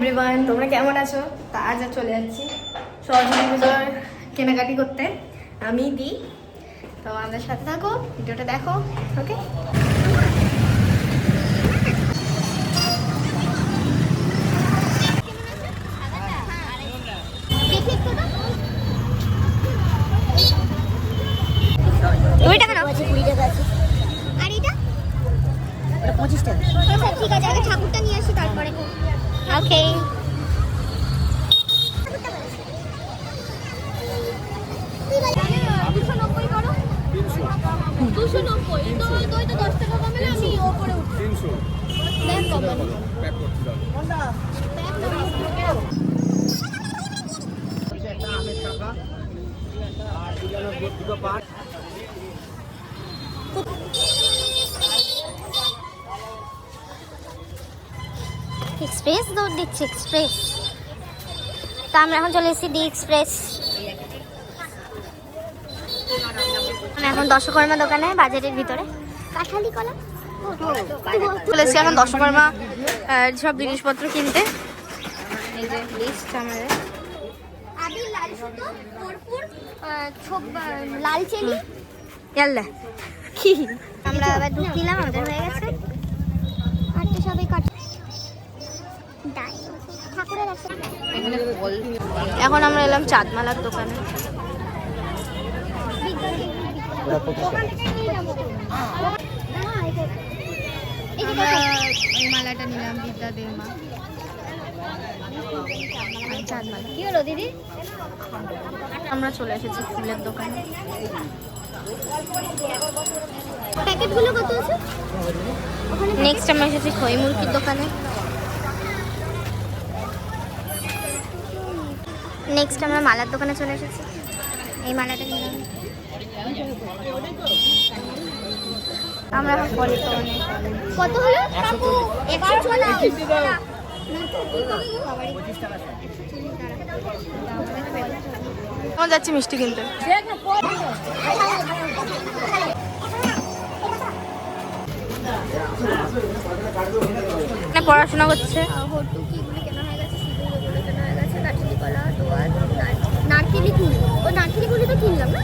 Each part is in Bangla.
এভরিওয়ান তোমরা কেমন আছো? তা আজ আর চলে যাচ্ছি সরস্বতী পুজোর কেনাকাটি করতে। আমি দিই তো আমাদের সাথে থাকো ভিডিওটা দেখো ওকে? আর এটা? পঁচিশ টাকা। আচ্ছা ঠিক আছে আগে ঠাকুরটা নিয়ে আসি তারপরে করছি দাদা দুটো পাঁচ এক্সপ্রেস দৌড় দিচ্ছে এক্সপ্রেস তা আমরা এখন চলে এসেছি ডি এক্সপ্রেস এখন দশকর্মা দোকানে বাজারের ভিতরে। কাঁঠালি কলা? চলে এসেছি এখন দশকর্মা সব জিনিসপত্র কিনতে। এই যে লিস্ট আমাদের। লাল কি আমরা আবার দুধ দিলাম আমাদের হয়ে গেছে। এখানে আমরা এলাম চাঁদমালার দোকানে। আমরা। মালাটা নিলাম বিদ্যা কি হলো দিদি? আমরা চলে এসেছি ফুলের দোকানে। প্যাকেটগুলো কত আছে? নেক্সট আমরা এসেছি খই মুরগির দোকানে। নেক্সট আমরা মালার দোকানে চলে এসেছি। এই মালাটা নিলাম আমরা এখন দোকানে। কত হলো? কাকু একশো যাচ্ছি মিষ্টি কিনতে। এখানে পড়াশোনা করছে হটুকিগুলো কেনা হয়ে গেছে সিঁদুরগুলো কেনা হয়ে গেছে কাঠি কলা দোয়ার নারকেলি কুল ও নারকেলি কুলি তো কিনলাম না?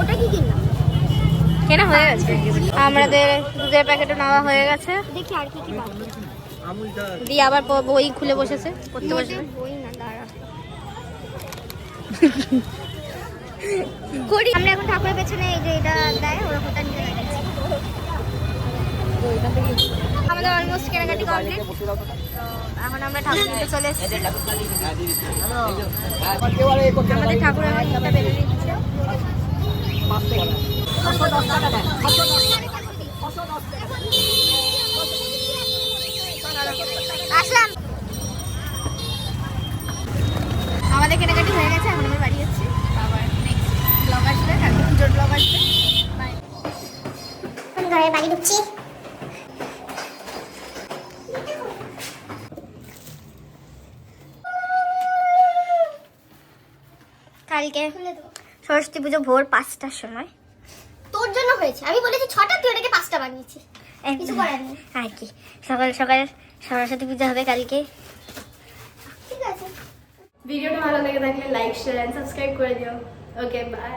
ওটা কি কিনলাম? কেনা হয়ে গেছে। আমাদের দুধের প্যাকেটও নেওয়া হয়ে গেছে। দেখি আর কি কি বাকি দিয়ে আবার বই খুলে বসেছে পড়তে বসবে বই না দাঁড়া। আমরা এখন ঠাকুরের পেছনে এই যে এটা দেয় ওরকমটা নিয়ে আমাদের কেনাকাটি এখন আমরা ঠাকুর চলে আমাদের ঠাকুর আমাদের কেনাকাটি হয়ে গেছে, এখন আমরা বাড়ি যাচ্ছি। আবার নেক্সট ব্লগ আসবে ব্লগ আসবে। বাড়ি ঢুকছি। কালকে। সরস্বতী পুজো ভোর পাঁচটার সময়। তোর জন্য হয়েছে। আমি বলেছি ছটা তুই ওটাকে পাঁচটা বানিয়েছি। কিছু করার নেই। আর কি। সকাল সকাল সরস্বতী পুজো হবে কালকে। ঠিক আছে। ভিডিওটা ভালো লেগে থাকলে লাইক শেয়ার এন্ড সাবস্ক্রাইব করে দিও। Okay bye